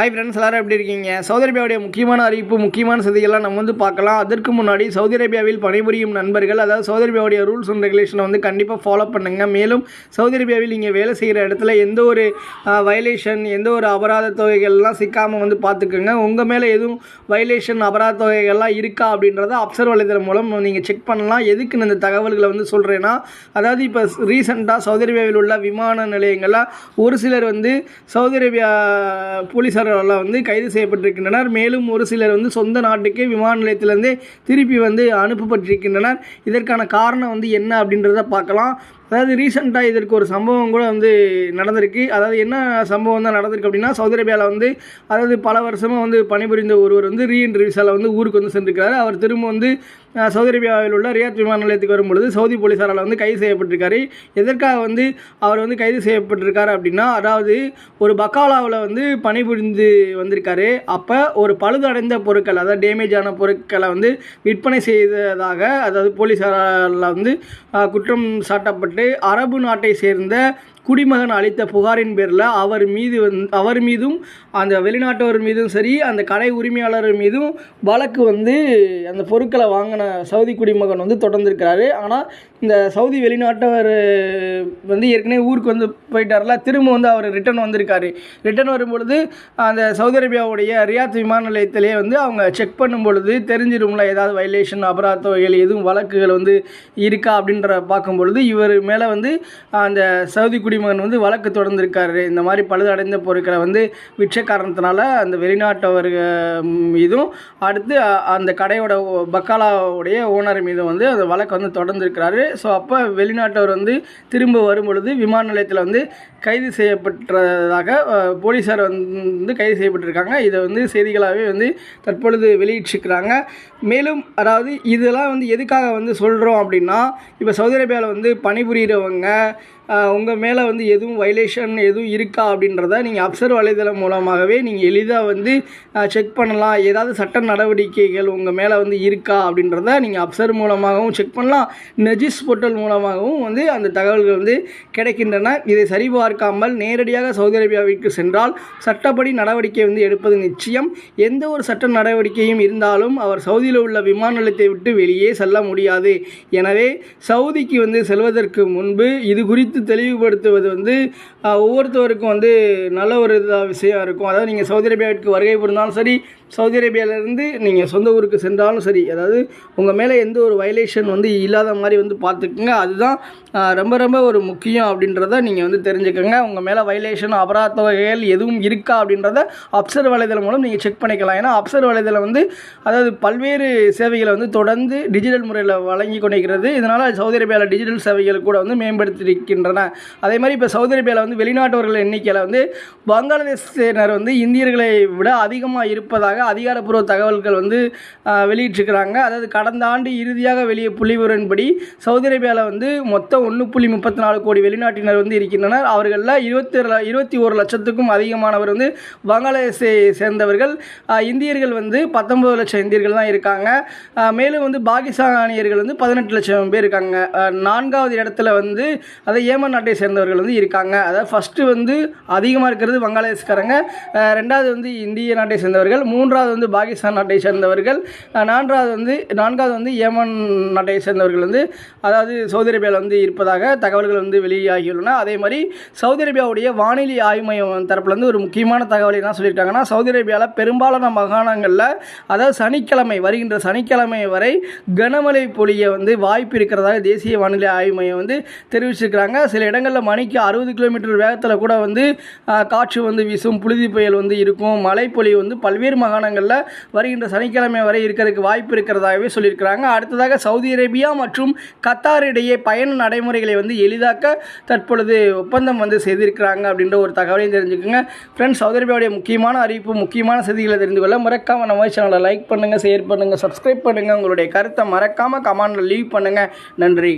Hi friends எல்லாரும் எப்படி இருக்கீங்க? சவுதி அரேபியாவுடைய முக்கியமான அறிவிப்பு முக்கியமான செய்திகள்லாம் நம்ம வந்து பார்க்கலாம். அதற்கு முன்னாடி சவுதி அரேபியாவில் பணிபுரியும் நண்பர்கள் அதாவது சவுதி அரேபியாவுடைய ரூல்ஸ் அண்ட் ரெகுலேஷனை வந்து கண்டிப்பாக ஃபாலோ பண்ணுங்க. மேலும் சவுதி அரேபியாவில் நீங்கள் வேலை செய்கிற இடத்துல எந்த ஒரு வயலேஷன் எந்த ஒரு அபராத தொகைகள்லாம் சிக்காமல் வந்து பார்த்துக்கோங்க. உங்கள் மேலே எதுவும் வயலேஷன் அபராத தொகைகள்லாம் இருக்கா அப்படின்றத அப்சர் வலைதளம் மூலம் நீங்கள் செக் பண்ணலாம். எதுக்கு நான் இந்த தகவல்களை வந்து சொல்கிறேன்னா அதாவது இப்போ ரீசெண்டாக சவுதி அரேபியாவில் உள்ள விமான நிலையங்களில் ஒரு சிலர் வந்து சவுதி அரேபியா போலீஸாரால் வந்து கைது செய்யப்பட்டிருக்கின்றனர். மேலும் ஒரு சிலர் வந்து சொந்த நாட்டுக்கே விமான நிலையத்திலேருந்தே திருப்பி வந்து அனுப்பப்பட்டிருக்கின்றனர். இதற்கான காரணம் வந்து என்ன அப்படின்றத பார்க்கலாம். அதாவது ரீசெண்டாக இதற்கு ஒரு சம்பவம் கூட வந்து நடந்திருக்கு. அதாவது என்ன சம்பவம் தான் நடந்திருக்கு அப்படின்னா சவுதி அரேபியாவில் வந்து அதாவது பல வருஷமாக வந்து பணிபுரிந்த ஒருவர் வந்து ரீஎன்ட்ரி விசாவில் வந்து ஊருக்கு வந்து சென்றிருக்கிறார். அவர் திரும்ப வந்து சவுதி அரேபியாவில் உள்ள ரியாத் விமான நிலையத்துக்கு வரும்பொழுது சவுதி போலீஸாரால் வந்து கைது செய்யப்பட்டிருக்காரு. எதற்காக வந்து அவர் வந்து கைது செய்யப்பட்டிருக்காரு அப்படின்னா அதாவது ஒரு பக்காலாவில் வந்து பணிபுரிந்து வந்திருக்காரு. அப்போ ஒரு பழுதடைந்த பொருட்கள் அதாவது டேமேஜ் ஆன பொருட்களை வந்து விற்பனை செய்ததாக அதாவது போலீஸாரால் வந்து குற்றம் சாட்டப்பட்டு அரபு நாட்டை சேர்ந்த குடிமகன் அளித்த புகாரின் பேரில் அவர் மீது வந்து அவர் மீதும் அந்த வெளிநாட்டவர் மீதும் சரி அந்த கடை உரிமையாளர் மீதும் வழக்கு வந்து அந்த பொருட்களை வாங்கின சவுதி குடிமகன் வந்து தொடர்ந்துருக்கிறாரு. ஆனால் இந்த சவுதி வெளிநாட்டவர் வந்து ஏற்கனவே ஊருக்கு வந்து போயிட்டார்ல திரும்ப வந்து அவர் ரிட்டர்ன் வந்திருக்காரு. ரிட்டர்ன் வரும்பொழுது அந்த சவுதி அரேபியாவுடைய ரியாத் விமான நிலையத்திலே வந்து அவங்க செக் பண்ணும் பொழுது தெரிஞ்சிரும்ல ஏதாவது வைலேஷன் அபராத தொகைகள் எதுவும் வழக்குகள் வந்து இருக்கா அப்படின்ற பார்க்கும் பொழுது இவர் மேலே வந்து அந்த சவுதி குடிமகன் வந்து வழக்கு தொடர்ந்திருக்காரு. இந்த மாதிரி பழுதடைந்த பொருட்களை வந்து விற்ற காரணத்தினால அந்த வெளிநாட்டவர் மீதும் அடுத்து அந்த கடையோட பக்காலாவுடைய ஓனர் மீதும் வந்து அந்த வழக்கு வந்து தொடர்ந்திருக்கிறாரு. ஸோ அப்போ வெளிநாட்டவர் வந்து திரும்ப வரும்பொழுது விமான நிலையத்தில் வந்து கைது செய்யப்பட்டதாக போலீஸார் வந்து கைது செய்யப்பட்டிருக்காங்க. இதை வந்து செய்திகளாகவே வந்து தற்பொழுது வெளியிட்டிருக்கிறாங்க. மேலும் அதாவது இதெல்லாம் வந்து எதுக்காக வந்து சொல்கிறோம் அப்படின்னா இப்போ சவுதி அரேபியாவில் வந்து பணிபுரிகிறவங்க உங்கள் மேலே வந்து எதுவும் வைலேஷன் எதுவும் இருக்கா அப்படின்றத நீங்கள் அப்சர் வலைதளம் மூலமாகவே நீங்கள் எளிதாக வந்து செக் பண்ணலாம். ஏதாவது சட்ட நடவடிக்கைகள் உங்கள் மேலே வந்து இருக்கா அப்படின்றத நீங்கள் அப்சர் மூலமாகவும் செக் பண்ணலாம். நெஜிஸ் போர்ட்டல் மூலமாகவும் வந்து அந்த தகவல்கள் வந்து கிடைக்கின்றன. இதை சரிபார்க்காமல் நேரடியாக சவுதி அரேபியாவிற்கு சென்றால் சட்டப்படி நடவடிக்கை வந்து எடுப்பது நிச்சயம். எந்த ஒரு சட்ட நடவடிக்கையும் இருந்தாலும் அவர் சவுதியில் உள்ள விமான நிலையத்தை விட்டு வெளியே செல்ல முடியாது. எனவே சவுதிக்கு வந்து செல்வதற்கு முன்பு இது குறித்து தெளிவுபடுத்துவது வந்து ஒவ்வொருத்தவருக்கும் வந்து நல்ல ஒரு இதாக விஷயம் இருக்கும். அதாவது நீங்கள் சவுதி அரேபியாவிற்கு வருகை புரிந்தாலும் சரி சவுதி அரேபியாவிலேருந்து நீங்கள் சொந்த ஊருக்கு சென்றாலும் சரி அதாவது உங்கள் மேலே எந்த ஒரு வயலேஷன் வந்து இல்லாத மாதிரி வந்து பார்த்துக்குங்க. அதுதான் ரொம்ப ரொம்ப ஒரு முக்கியம் அப்படின்றத நீங்கள் வந்து தெரிஞ்சுக்கோங்க. உங்கள் மேலே வயலேஷன் அபராத தொகைகள் எதுவும் இருக்கா அப்படின்றத அப்சர் வலைதளம் மூலம் நீங்கள் செக் பண்ணிக்கலாம். ஏன்னா அப்சர் வலைதளம் வந்து அதாவது பல்வேறு சேவைகளை வந்து தொடர்ந்து டிஜிட்டல் முறையில் வழங்கி கொண்டிருக்கிறது. இதனால் சவுதி அரேபியாவில் டிஜிட்டல் சேவைகள் கூட வந்து மேம்படுத்தியிருக்கின்றன அதே மாதிரி இப்போ சவுதி அரேபியாவில் வந்து வெளிநாட்டவர்கள் எண்ணிக்கையில் வந்து வங்காளதேசத்தினர் வந்து இந்தியர்களை விட அதிகமாக இருப்பதாக அதிகாரப்பூர்வ தகவல்கள் வந்து வெளியிட்டிருக்கிறாங்க. அதாவது கடந்த ஆண்டு இறுதியாக வெளியே புள்ளிவிவரின்படி சவுதி அரேபியாவில் வந்து மொத்தம் ஒன்று புள்ளி முப்பத்தி நாலு கோடி வெளிநாட்டினர் வந்து இருக்கின்றனர். அவர்களில் இருபத்தி இருபத்தி ஒரு லட்சத்துக்கும் அதிகமானவர் வந்து வங்காளதேசை சேர்ந்தவர்கள். இந்தியர்கள் வந்து பத்தொன்பது லட்சம் இந்தியர்கள் தான் இருக்காங்க. மேலும் வந்து பாகிஸ்தானியர்கள் வந்து பதினெட்டு லட்சம் பேர் இருக்காங்க. நான்காவது இடத்துல வந்து அதை ஏன் ஏமன் நாட்டை சேர்ந்தவர்கள் வந்து இருக்காங்க. அதாவது ஃபஸ்ட்டு வந்து அதிகமாக இருக்கிறது வங்காளதேஷ்காரங்க ரெண்டாவது வந்து இந்திய நாட்டை சேர்ந்தவர்கள். மூன்றாவது வந்து பாகிஸ்தான் நாட்டை சேர்ந்தவர்கள். நான்காவது வந்து நான்காவது வந்து ஏமன் நாட்டை சேர்ந்தவர்கள் வந்து அதாவது சவுதி அரேபியாவில் வந்து இருப்பதாக தகவல்கள் வந்து வெளியாகியுள்ளன. அதே மாதிரி சவுதி அரேபியாவுடைய வானிலை ஆய்வு மையம் தரப்புலேருந்து ஒரு முக்கியமான தகவல் என்ன சொல்லியிருக்காங்கன்னா சவுதி அரேபியாவில் பெரும்பாலான மாகாணங்களில் அதாவது சனிக்கிழமை வருகின்ற சனிக்கிழமை வரை கனமழை பொழிய வந்து வாய்ப்பு இருக்கிறதாக தேசிய வானிலை ஆய்வு மையம் வந்து தெரிவிச்சிருக்கிறாங்க. சில இடங்களில் மணிக்கு அறுபது கிலோமீட்டர் வேகத்தில் கூட வந்து காற்று வந்து வீசும் புழுதி புயல் வந்து இருக்கும் மழைப்பொழிவு வந்து பல்வேறு மாகாணங்களில் வருகின்ற சனிக்கிழமை வரை இருக்கிறதுக்கு வாய்ப்பு இருக்கிறதாகவே சொல்லியிருக்கிறாங்க. அடுத்ததாக சவுதி அரேபியா மற்றும் கத்தார் இடையே பயண நடைமுறைகளை வந்து எளிதாக்க தற்பொழுது ஒப்பந்தம் வந்து செய்திருக்கிறாங்க அப்படின்ற ஒரு தகவலையும் தெரிஞ்சுக்கோங்க. ஃப்ரெண்ட்ஸ் சவுதி அரேபியாவுடைய முக்கியமான அறிவிப்பு முக்கியமான செய்திகளை தெரிந்து கொள்ள மறக்காமல் நம்ம சேனலை லைக் பண்ணுங்கள் ஷேர் பண்ணுங்கள் சப்ஸ்கிரைப் பண்ணுங்கள் உங்களுடைய கருத்தை மறக்காமல் கமெண்டில் லீவ் பண்ணுங்கள் நன்றி.